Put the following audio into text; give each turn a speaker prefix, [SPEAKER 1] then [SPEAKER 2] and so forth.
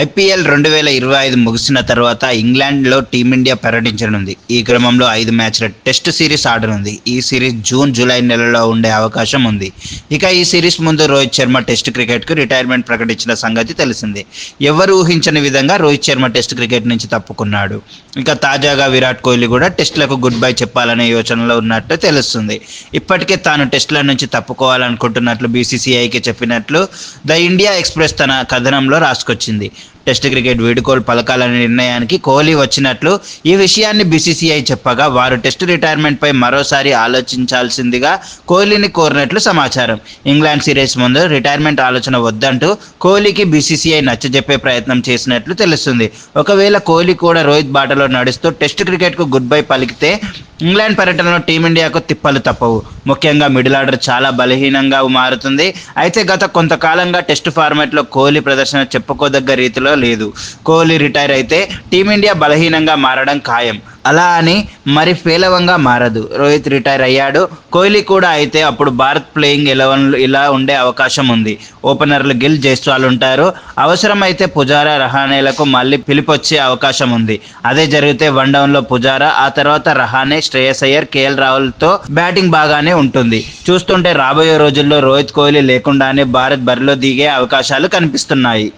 [SPEAKER 1] IPL రెండు వేల ఇరవై ఐదు ముగిసిన తర్వాత ఇంగ్లాండ్లో టీమిండియా పర్యటించనుంది ఈ క్రమంలో ఐదు మ్యాచ్ల టెస్ట్ సిరీస్ ఆడనుంది. ఈ సిరీస్ జూన్ జూలై నెలలో ఉండే అవకాశం ఉంది. ఇక ఈ సిరీస్ ముందు రోహిత్ శర్మ టెస్ట్ క్రికెట్కు రిటైర్మెంట్ ప్రకటించిన సంగతి తెలిసిందే. ఎవరు ఊహించని విధంగా రోహిత్ శర్మ టెస్ట్ క్రికెట్ నుంచి తప్పుకున్నాడు. ఇక తాజాగా విరాట్ కోహ్లీ కూడా టెస్టులకు గుడ్ బై చెప్పాలనే యోచనలో ఉన్నట్టు తెలుస్తుంది. ఇప్పటికే తాను టెస్టుల నుంచి తప్పుకోవాలనుకుంటున్నట్లు బీసీసీఐకి చెప్పినట్లు ద ఇండియా ఎక్స్ప్రెస్ తన కథనంలో రాసుకొచ్చింది. టెస్ట్ క్రికెట్ వీడుకోలు పలకాలనే నిర్ణయానికి కోహ్లీ వచ్చినట్లు ఈ విషయాన్ని బీసీసీఐ చెప్పగా వారు టెస్ట్ రిటైర్మెంట్పై మరోసారి ఆలోచించాల్సిందిగా కోహ్లీని కోరినట్లు సమాచారం. ఇంగ్లాండ్ సిరీస్ ముందు రిటైర్మెంట్ ఆలోచన వద్దంటూ కోహ్లీకి బీసీసీఐ నచ్చజెప్పే ప్రయత్నం చేసినట్లు తెలుస్తుంది. ఒకవేళ కోహ్లీ కూడా రోహిత్ బాటలో నడుస్తూ టెస్ట్ క్రికెట్కు గుడ్ బై పలికితే ఇంగ్లాండ్ పర్యటనలో టీమిండియాకు తిప్పలు తప్పవు. ముఖ్యంగా మిడిల్ ఆర్డర్ చాలా బలహీనంగా మారుతుంది. అయితే గత కొంతకాలంగా టెస్ట్ ఫార్మాట్లో కోహ్లీ ప్రదర్శన చెప్పుకోదగ్గ రీతిలో లేదు. కోహ్లీ రిటైర్ అయితే టీమిండియా బలహీనంగా మారడం ఖాయం. అలా అని మరి పేలవంగా మారదు. రోహిత్ రిటైర్ అయ్యాడు. కోహ్లీ కూడా అయితే అప్పుడు భారత్ ప్లేయింగ్ ఎలవన్ ఇలా ఉండే అవకాశం ఉంది. ఓపెనర్లు గిల్ జైస్వాల్ ఉంటారు. అవసరమైతే పుజారా రహానేలకు మళ్ళీ పిలిపొచ్చే అవకాశం ఉంది. అదే జరిగితే వన్ డౌన్లో పుజారా ఆ తర్వాత రహానే శ్రేయస్ అయ్యర్ కేఎల్ రాహుల్తో బ్యాటింగ్ బాగానే ఉంటుంది. చూస్తుంటే రాబోయే రోజుల్లో రోహిత్ కోహ్లీ లేకుండానే భారత్ బరిలో దిగే అవకాశాలు కనిపిస్తున్నాయి.